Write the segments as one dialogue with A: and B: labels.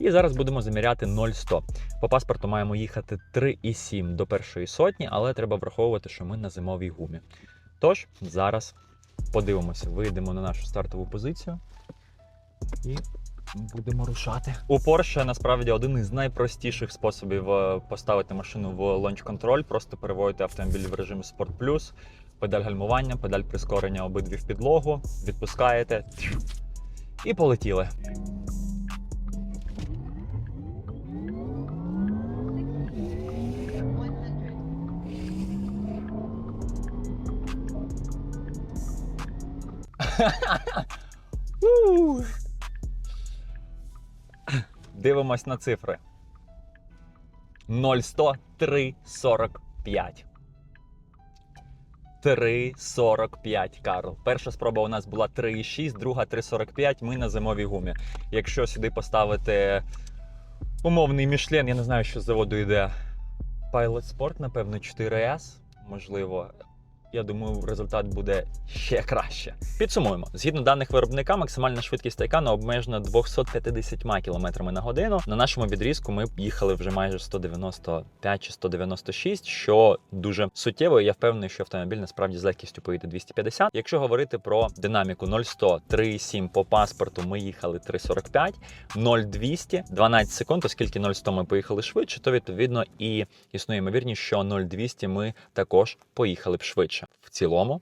A: І зараз будемо заміряти 0,100. По паспорту маємо їхати 3,7 до першої сотні, але треба враховувати, що ми на зимовій гумі. Тож зараз подивимося, вийдемо на нашу стартову позицію і будемо рушати. У Porsche насправді один із найпростіших способів е, поставити машину в лонч контроль, просто переводити автомобіль в режим Sport Plus, педаль гальмування, педаль прискорення обидві в підлогу, відпускаєте і полетіли. Дивимось на цифри. 0,100 3,45. 3,45, Карл. Перша спроба у нас була 3,6, друга 3,45. Ми на зимовій гумі. Якщо сюди поставити умовний Мішлен, я не знаю, що з заводу йде. Pilot Sport, напевно, 4S, можливо. Я думаю, результат буде ще краще. Підсумуємо: згідно даних виробника, максимальна швидкість Тайкана обмежена 250 км на годину. На нашому відрізку ми їхали вже майже 195 чи 196, що дуже суттєво. Я впевнений, що автомобіль насправді з легкістю поїде 250. Якщо говорити про динаміку 0-100, 3,7 по паспорту, ми їхали 3,45, 0-200, 12 секунд, оскільки 0-100 ми поїхали швидше, то відповідно і існує ймовірність, що 0-200 ми також поїхали б швидше. В цілому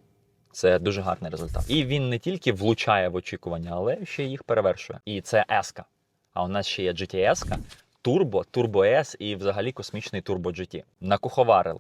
A: це дуже гарний результат. І він не тільки влучає в очікування, але ще їх перевершує. І це S. А у нас ще є GTS, Turbo, Turbo S і взагалі космічний Turbo GT. Накуховарили.